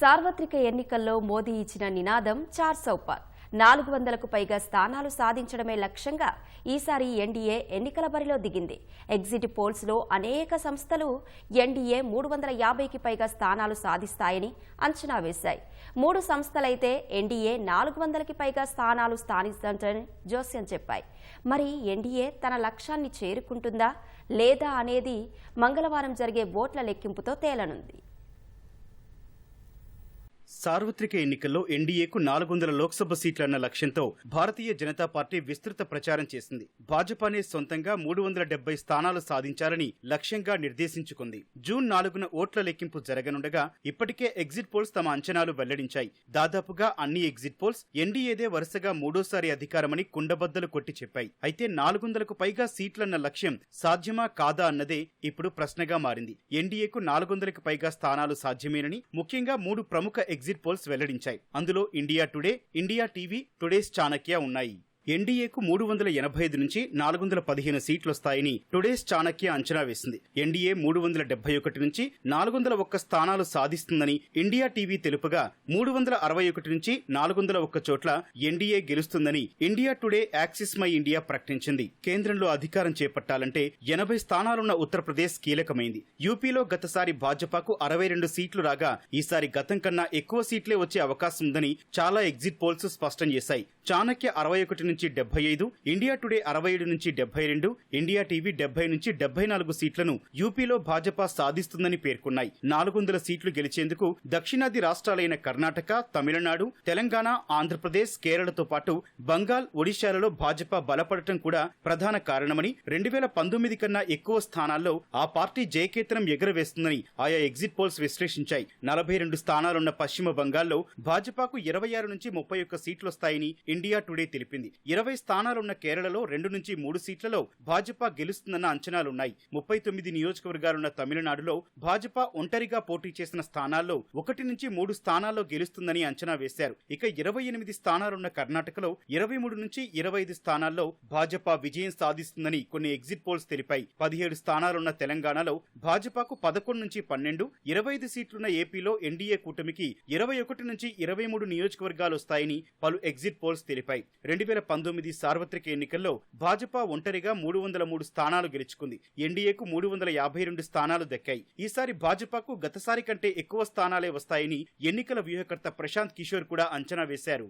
సార్వత్రిక ఎన్నికల్లో మోదీ ఇచ్చిన నినాదం చార్ సౌపార్. నాలుగు వందలకు పైగా స్థానాలు సాధించడమే లక్ష్యంగా ఈసారి ఎన్డీఏ ఎన్నికల బరిలో దిగింది. ఎగ్జిట్ పోల్స్లో అనేక సంస్థలు ఎన్డీఏ మూడు వందల యాభైకి పైగా స్థానాలు సాధిస్తాయని అంచనా వేశాయి. మూడు సంస్థలైతే ఎన్డీఏ నాలుగు వందలకి పైగా స్థానాలు స్థానిస్తుందని జోస్యం చెప్పాయి. మరి ఎన్డీఏ తన లక్ష్యాన్ని చేరుకుంటుందా లేదా అనేది మంగళవారం జరిగే ఓట్ల లెక్కింపుతో తేలనుంది. సార్వత్రిక ఎన్నికల్లో ఎన్డీఏకు నాలుగు వందల లోక్సభ సీట్లన్న లక్ష్యంతో భారతీయ జనతా పార్టీ విస్తృత ప్రచారం చేసింది. భాజపానే సొంతంగా మూడు వందల డెబ్బై స్థానాలు సాధించాలని లక్ష్యంగా నిర్దేశించుకుంది. జూన్ నాలుగున ఓట్ల లెక్కింపు జరగనుండగా ఇప్పటికే ఎగ్జిట్ పోల్స్ తమ అంచనాలు వెల్లడించాయి. దాదాపుగా అన్ని ఎగ్జిట్ పోల్స్ ఎన్డీఏదే వరుసగా మూడోసారి అధికారమని కుండబద్దలు కొట్టి చెప్పాయి. అయితే నాలుగు వందలకు పైగా సీట్లన్న లక్ష్యం సాధ్యమా కాదా అన్నదే ఇప్పుడు ప్రశ్నగా మారింది. ఎన్డీఏకు నాలుగు వందలకు పైగా స్థానాలు సాధ్యమేనని ముఖ్యంగా మూడు ప్రముఖ ఎగ్జిట్ పోల్స్ వెల్లడించాయి. అందులో India Today India TV Today's Chanakya ఉన్నాయి. ఎన్డీఏకు మూడు వందల ఎనభై ఐదు నుంచి నాలుగు వందల పదిహేను సీట్లు వస్తాయని టుడేస్ చాణక్య అంచనా వేసింది. ఎన్డీఏ మూడు వందల డెబ్బై ఒకటి నుంచి నాలుగు వందల ఒక్క స్థానాలు సాధిస్తుందని ఇండియా టీవీ తెలుపగా మూడు వందల అరవై ఒకటి నుంచి నాలుగు వందల ఒక్క చోట్ల ఎన్డీఏ గెలుస్తుందని India Today Axis My India ప్రకటించింది. కేంద్రంలో అధికారం చేపట్టాలంటే ఎనభై స్థానాలున్న ఉత్తరప్రదేశ్ కీలకమైంది. యూపీలో గతసారి భాజపాకు అరవై రెండు సీట్లు రాగా ఈసారి గతం కన్నా ఎక్కువ సీట్లే వచ్చే అవకాశం ఉందని చాలా ఎగ్జిట్ పోల్స్ స్పష్టం చేశాయి. చాణక్య అరవై ఒకటి నుంచి డెబ్బై ఐదు ఇండియా టుడే అరవై ఏడు నుంచి డెబ్బై రెండు ఇండియా టీవీ డెబ్బై నుంచి డెబ్బై నాలుగు సీట్లను యూపీలో భాజపా సాధిస్తుందని పేర్కొన్నాయి. నాలుగు వందల సీట్లు గెలిచేందుకు దక్షిణాది రాష్ట్రాలైన కర్ణాటక తమిళనాడు తెలంగాణ ఆంధ్రప్రదేశ్ కేరళతో పాటు బంగాల్ ఒడిశాలలో భాజపా బలపడటం కూడా ప్రధాన కారణమని రెండు వేల పంతొమ్మిది కన్నా ఎక్కువ స్థానాల్లో ఆ పార్టీ జయకేతనం ఎగురవేస్తుందని ఆయా ఎగ్జిట్ పోల్స్ విశ్లేషించాయి. నలభై రెండు స్థానాలున్న పశ్చిమ బంగాల్లో భాజపాకు ఇరవై ఆరు నుంచి ముప్పై ఒక్క సీట్లొస్తాయని ఇండియా టుడే తెలిపింది. ఇరవై స్థానాలున్న కేరళలో రెండు నుంచి మూడు సీట్లలో భాజపా గెలుస్తుందన్న అంచనాలున్నాయి. ముప్పై తొమ్మిది నియోజకవర్గాలున్న తమిళనాడులో భాజపా ఒంటరిగా పోటీ చేసిన స్థానాల్లో ఒకటి నుంచి మూడు స్థానాల్లో గెలుస్తుందని అంచనా వేశారు. ఇక ఇరవై ఎనిమిది స్థానాలున్న కర్ణాటకలో ఇరవై మూడు నుంచి ఇరవై ఐదు స్థానాల్లో భాజపా విజయం సాధిస్తుందని కొన్ని ఎగ్జిట్ పోల్స్ తెలిపాయి. పదిహేడు స్థానాలున్న తెలంగాణలో భాజపాకు పదకొండు నుంచి పన్నెండు ఇరవై ఐదు సీట్లున్న ఏపీలో ఎన్డీఏ కూటమికి ఇరవై ఒకటి నుంచి ఇరవై మూడు నియోజకవర్గాలు వస్తాయని పలు ఎగ్జిట్ పోల్స్ తెలిపాయి. రెండు వేల పంతొమ్మిది సార్వత్రిక ఎన్నికల్లో భాజపా ఒంటరిగా మూడు వందల మూడు స్థానాలు గెలుచుకుంది. ఎన్డీఏకు మూడు వందల యాభై రెండు స్థానాలు దక్కాయి. ఈసారి భాజపాకు గతసారి కంటే ఎక్కువ స్థానాలే వస్తాయని ఎన్నికల వ్యూహకర్త ప్రశాంత్ కిషోర్ కూడా అంచనా వేశారు.